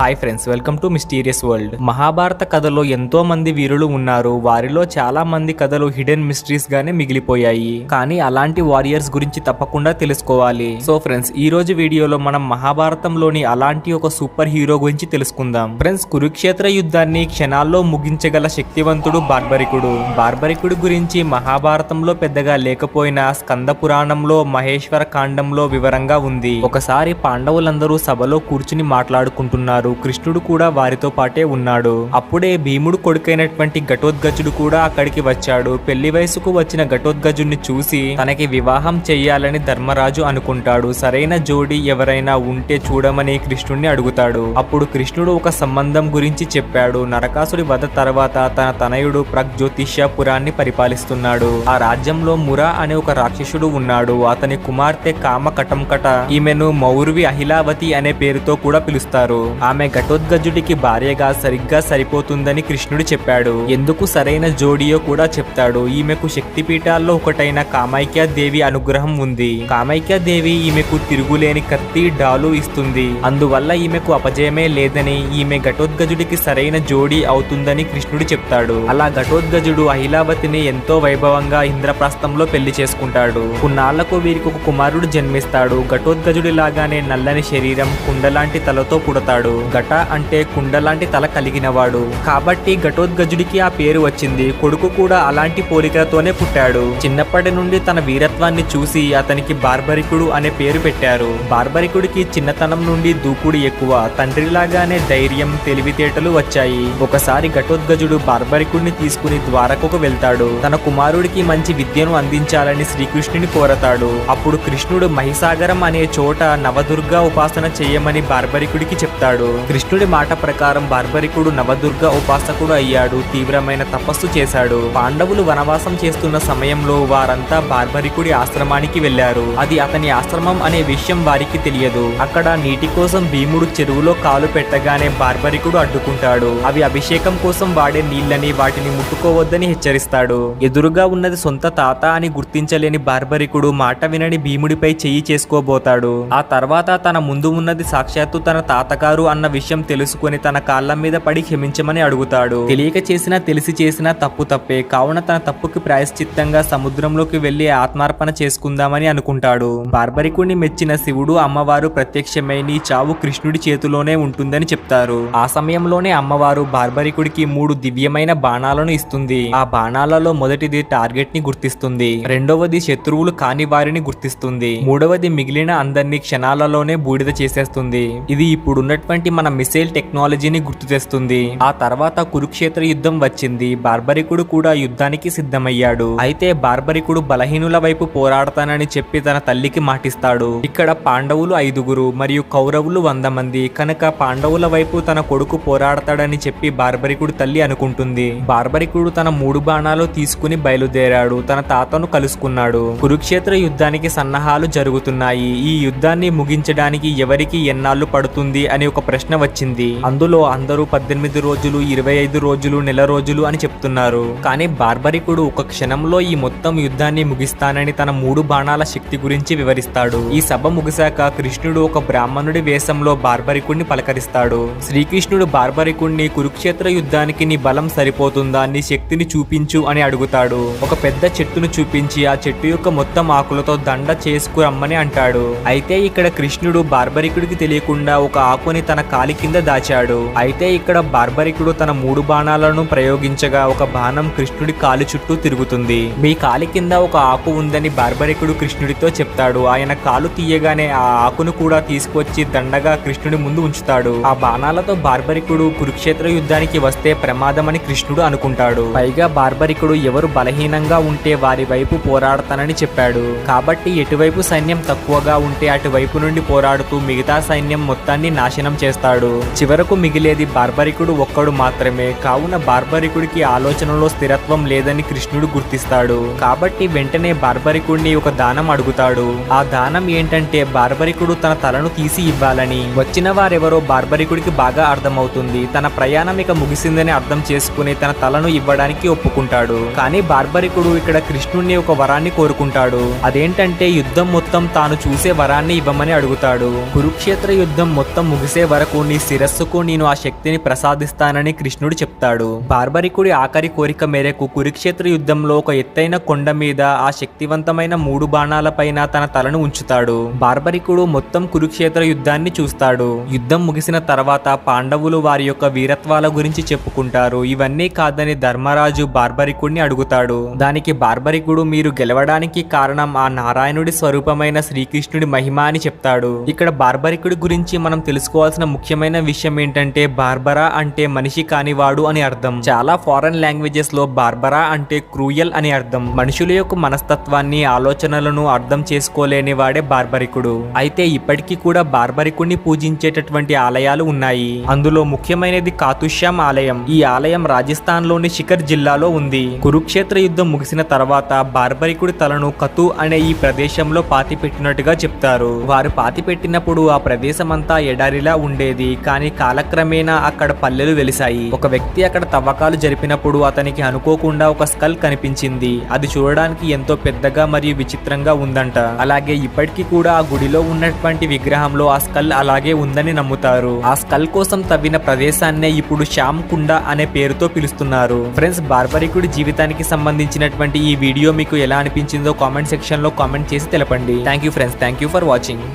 Hi friends welcome to mysterious world Mahabharata కథలో ఎంతో మంది వీరులు ఉన్నారు. వారిలో చాలా మంది కథలు హిడెన్ మిస్టరీస్ గానే మిగిలిపోయాయి. కానీ అలాంటి వారియర్స్ గురించి తప్పకుండా తెలుసుకోవాలి. సో ఫ్రెండ్స్ ఈ రోజు వీడియోలో మనం మహాభారతంలోని అలాంటి ఒక సూపర్ హీరో గురించి తెలుసుకుందాం. ఫ్రెండ్స్ కురుక్షేత్ర యుద్ధాన్ని క్షణాల్లో ముగించగల శక్తివంతుడు బార్బరికుడు. బార్బరికుడు గురించి మహాభారతంలో పెద్దగా లేకపోయినా స్కంద పురాణంలో మహేశ్వర కాండంలో వివరంగా ఉంది. ఒకసారి పాండవులందరూ సభలో కూర్చుని మాట్లాడుకుంటున్నారు. కృష్ణుడు కూడా వారితో పాటే ఉన్నాడు. అప్పుడే భీముడు కొడుకైనటువంటి ఘటోద్గజుడు కూడా అక్కడికి వచ్చాడు. పెళ్ళి వయసుకు వచ్చిన ఘటోద్గజుడిని చూసి తనకి వివాహం చెయ్యాలని ధర్మరాజు అనుకుంటాడు. సరైన జోడి ఎవరైనా ఉంటే చూడమని కృష్ణుడిని అడుగుతాడు. అప్పుడు కృష్ణుడు ఒక సంబంధం గురించి చెప్పాడు. నరకాసుడి వధ తర్వాత తన తనయుడు ప్రగ్జ్యోతిష్యపురాన్ని పరిపాలిస్తున్నాడు. ఆ రాజ్యంలో మురా అనే ఒక రాక్షసుడు ఉన్నాడు. అతని కుమార్తె కామ కటంకట ఈమెను మౌర్వి అహిలావతి అనే పేరుతో కూడా పిలుస్తారు. ఆమె ఆమె ఘటోద్గజుడికి భార్యగా సరిగ్గా సరిపోతుందని కృష్ణుడు చెప్పాడు. ఎందుకు సరైన జోడియో కూడా చెప్తాడు. ఈమెకు శక్తి పీఠాల్లో ఒకటైన కామైక్య దేవి అనుగ్రహం ఉంది. కామైక్య దేవి ఈమెకు తిరుగులేని కత్తి డాలు ఇస్తుంది. అందువల్ల ఈమెకు అపజయమే లేదని ఈమె ఘటోద్గజుడికి సరైన జోడి అవుతుందని కృష్ణుడు చెప్తాడు. అలా ఘటోద్గజుడు అహిలావతిని ఎంతో వైభవంగా ఇంద్రప్రస్థంలో పెళ్ళి చేసుకుంటాడు. కొన్నాళ్ళకు వీరికి ఒక కుమారుడు జన్మిస్తాడు. ఘటోద్గజుడి లాగానే నల్లని శరీరం కుండలాంటి తలతో పుడతాడు. ఘట అంటే కుండలాంటి తల కలిగినవాడు. కాబట్టి ఘటోద్గజుడికి ఆ పేరు వచ్చింది. కొడుకు కూడా అలాంటి పోలికలతోనే పుట్టాడు. చిన్నప్పటి నుండి తన వీరత్వాన్ని చూసి అతనికి బార్బరికుడు అనే పేరు పెట్టారు. బార్బరికుడికి చిన్నతనం నుండి దూకుడు ఎక్కువ. తండ్రిలాగానే ధైర్యం తెలివితేటలు వచ్చాయి. ఒకసారి ఘటోద్గజుడు బార్బరికుడిని తీసుకుని ద్వారకకు వెళ్తాడు. తన కుమారుడికి మంచి విద్యను అందించాలని శ్రీకృష్ణుని కోరతాడు. అప్పుడు కృష్ణుడు మహిసాగరం అనే చోట నవదుర్గా ఉపాసన చేయమని బార్బరికుడికి చెప్తాడు. కృష్ణుడి మాట ప్రకారం బార్బరికుడు నవదుర్గ ఉపాసకుడు అయ్యాడు. తీవ్రమైన తపస్సు చేశాడు. పాండవులు వనవాసం చేస్తున్న సమయంలో వారంతా బార్బరికుడి ఆశ్రమానికి వెళ్ళారు అది అతని ఆశ్రమం అనే విషయం వారికి తెలియదు. అక్కడ నీటి కోసం భీముడు చెరువులో కాలు పెట్టగానే బార్బరికుడు అడ్డుకుంటాడు. అవి అభిషేకం కోసం వాడే నీళ్ళని వాటిని ముట్టుకోవద్దని హెచ్చరిస్తాడు. ఎదురుగా ఉన్నది సొంత తాత అని గుర్తించలేని బార్బరికుడు మాట వినని భీముడిపై చెయ్యి చేసుకోబోతాడు. ఆ తర్వాత తన ముందు ఉన్నది సాక్షాత్తు తన తాతగారు అన్న విషయం తెలుసుకొని తన కాళ్ళ మీద పడి క్షమించమని అడుగుతాడు. తెలియక చేసినా తెలిసి చేసినా తప్పు తప్పే. కావున తన తప్పుకి ప్రాయశ్చిత్తంగా సముద్రంలోకి వెళ్ళి ఆత్మార్పణ చేసుకుందామని అనుకుంటాడు. బార్బరికుడిని మెచ్చిన శివుడు అమ్మవారు ప్రత్యక్షమై నీ చావు కృష్ణుడి చేతిలోనే ఉంటుందని చెప్తారు. ఆ సమయంలోనే అమ్మవారు బార్బరికుడికి మూడు దివ్యమైన బాణాలను ఇస్తుంది. ఆ బాణాలలో మొదటిది టార్గెట్ని గుర్తిస్తుంది. రెండవది శత్రువులు కాని వారిని గుర్తిస్తుంది. మూడవది మిగిలిన అందరినీ క్షణాలలోనే బూడిద చేసేస్తుంది. ఇది ఇప్పుడున్నటువంటి మన మిసైల్ టెక్నాలజీని గుర్తు తెస్తుంది. ఆ తర్వాత కురుక్షేత్ర యుద్ధం వచ్చింది. బార్బరికుడు కూడా యుద్ధానికి సిద్ధమయ్యాడు. అయితే బార్బరికుడు బలహీనుల వైపు పోరాడతానని చెప్పి తన తల్లికి మాటిస్తాడు. ఇక్కడ పాండవులు ఐదుగురు మరియు కౌరవులు వంద మంది. కనుక పాండవుల వైపు తన కొడుకు పోరాడతాడని చెప్పి బార్బరికుడు తల్లి అనుకుంటుంది. బార్బరికుడు తన మూడు బాణాలు తీసుకుని బయలుదేరాడు. తన తాతను కలుసుకున్నాడు. కురుక్షేత్ర యుద్ధానికి సన్నాహాలు జరుగుతున్నాయి. ఈ యుద్ధాన్ని ముగించడానికి ఎవరికి ఎన్నాళ్ళు పడుతుంది అని ఒక ప్రశ్న వచ్చింది. అందులో అందరూ పద్దెనిమిది రోజులు ఇరవై ఐదు రోజులు నెల రోజులు అని చెప్తున్నారు. కానీ బార్బరికుడు ఒక క్షణంలో ఈ మొత్తం యుద్ధాన్ని ముగిస్తానని తన మూడు బాణాల శక్తి గురించి వివరిస్తాడు. ఈ సభ ముగిశాక కృష్ణుడు ఒక బ్రాహ్మణుడి వేషంలో బార్బరికుడిని పలకరిస్తాడు. శ్రీకృష్ణుడు బార్బరికుడిని కురుక్షేత్ర యుద్ధానికి నీ బలం సరిపోతుందా? నీ శక్తిని చూపించు అని అడుగుతాడు. ఒక పెద్ద చెట్టును చూపించి ఆ చెట్టు యొక్క మొత్తం ఆకులతో దండ చేసుకురమ్మని అంటాడు. అయితే ఇక్కడ కృష్ణుడు బార్బరికుడికి తెలియకుండా ఒక ఆకుని తన కాలి కింద దాచాడు. అయితే ఇక్కడ బార్బరికుడు తన మూడు బాణాలను ప్రయోగించగా ఒక బాణం కృష్ణుడి కాలు చుట్టూ తిరుగుతుంది. మీ కాలి కింద ఒక ఆకు ఉందని బార్బరికుడు కృష్ణుడితో చెప్తాడు. ఆయన కాలు తీయగానే ఆ ఆకును కూడా తీసుకొచ్చి దండగా కృష్ణుడి ముందు ఉంచుతాడు. ఆ బాణాలతో బార్బరికుడు కురుక్షేత్ర యుద్ధానికి వస్తే ప్రమాదమని కృష్ణుడు అనుకుంటాడు. పైగా బార్బరికుడు ఎవరు బలహీనంగా ఉంటే వారి వైపు పోరాడతానని చెప్పాడు. కాబట్టి ఎటువైపు సైన్యం తక్కువగా ఉంటే అటువైపు నుండి పోరాడుతూ మిగతా సైన్యం మొత్తాన్ని నాశనం చేస్తాడు. చివరకు మిగిలేది బార్బరికుడు ఒక్కడు మాత్రమే. కావున బార్బరికుడికి ఆలోచనలో స్థిరత్వం లేదని కృష్ణుడు గుర్తిస్తాడు. కాబట్టి వెంటనే బార్బరికుడిని ఒక దానం అడుగుతాడు. ఆ దానం ఏంటంటే బార్బరికుడు తన తలను తీసి ఇవ్వాలని. వచ్చిన వారెవరో బార్బరికుడికి బాగా అర్థమవుతుంది. తన ప్రయాణం ఇక ముగిసిందని అర్థం చేసుకుని తన తలను ఇవ్వడానికి ఒప్పుకుంటాడు. కానీ బార్బరికుడు ఇక్కడ కృష్ణుడిని ఒక వరాన్ని కోరుకుంటాడు. అదేంటంటే యుద్ధం మొత్తం తాను చూసే వరాన్ని ఇవ్వమని అడుగుతాడు. కురుక్షేత్ర యుద్ధం మొత్తం ముగిసే వరకు వరకు నీ శిరస్సుకు నేను ఆ శక్తిని ప్రసాదిస్తానని కృష్ణుడు చెప్తాడు. బార్బరికుడి ఆఖరి కోరిక మేరకు కురుక్షేత్ర యుద్ధంలో ఒక ఎత్తైన కొండ మీద ఆ శక్తివంతమైన మూడు బాణాలపైన తన తలను ఉంచుతాడు. బార్బరికుడు మొత్తం కురుక్షేత్ర యుద్ధాన్ని చూస్తాడు. యుద్ధం ముగిసిన తర్వాత పాండవులు వారి యొక్క వీరత్వాల గురించి చెప్పుకుంటారు. ఇవన్నీ కాదని ధర్మరాజు బార్బరికుడిని అడుగుతాడు. దానికి బార్బరికుడు మీరు గెలవడానికి కారణం ఆ నారాయణుడి స్వరూపమైన శ్రీకృష్ణుడి మహిమ అని చెప్తాడు. ఇక్కడ బార్బరికుడి గురించి మనం తెలుసుకోవాల్సిన ముఖ్యమైన విషయం ఏంటంటే బార్బరా అంటే మనిషి కానివాడు అని అర్థం. చాలా ఫారెన్ లాంగ్వేజెస్లో బార్బరా అంటే క్రూయల్ అని అర్థం. మనుషుల యొక్క మనస్తత్వాన్ని ఆలోచనలను అర్థం చేసుకోలేని వాడే బార్బరికుడు. అయితే ఇప్పటికీ కూడా బార్బరికుడిని పూజించేటటువంటి ఆలయాలు ఉన్నాయి. అందులో ముఖ్యమైనది కాతుష్యాం ఆలయం. ఈ ఆలయం రాజస్థాన్లోని శిఖర్ జిల్లాలో ఉంది. కురుక్షేత్ర యుద్ధం ముగిసిన తర్వాత బార్బరికుడి తలను కతు అనే ఈ ప్రదేశంలో పాతి పెట్టినట్టుగా చెప్తారు. వారు పాతి పెట్టినప్పుడు ఆ ప్రదేశమంతా ఎడారిలా ఉండే ఉండేది కానీ కాలక్రమేణా అక్కడ పల్లెలు వెలిశాయి. ఒక వ్యక్తి అక్కడ తవ్వకాలు జరిపినప్పుడు అతనికి అనుకోకుండా ఒక స్కల్ కనిపించింది. అది చూడడానికి ఎంతో పెద్దగా మరియు విచిత్రంగా ఉందంట. అలాగే ఇప్పటికీ కూడా ఆ గుడిలో ఉన్నటువంటి విగ్రహంలో ఆ స్కల్ అలాగే ఉందని నమ్ముతారు. ఆ స్కల్ కోసం తవ్విన ప్రదేశాన్నే ఇప్పుడు శ్యామ్ కుండ అనే పేరుతో పిలుస్తున్నారు. ఫ్రెండ్స్ బార్బరికుడి జీవితానికి సంబంధించినటువంటి ఈ వీడియో మీకు ఎలా అనిపించిందో కామెంట్ సెక్షన్లో కామెంట్ చేసి తెలపండి. Thank you friends. Thank you for watching.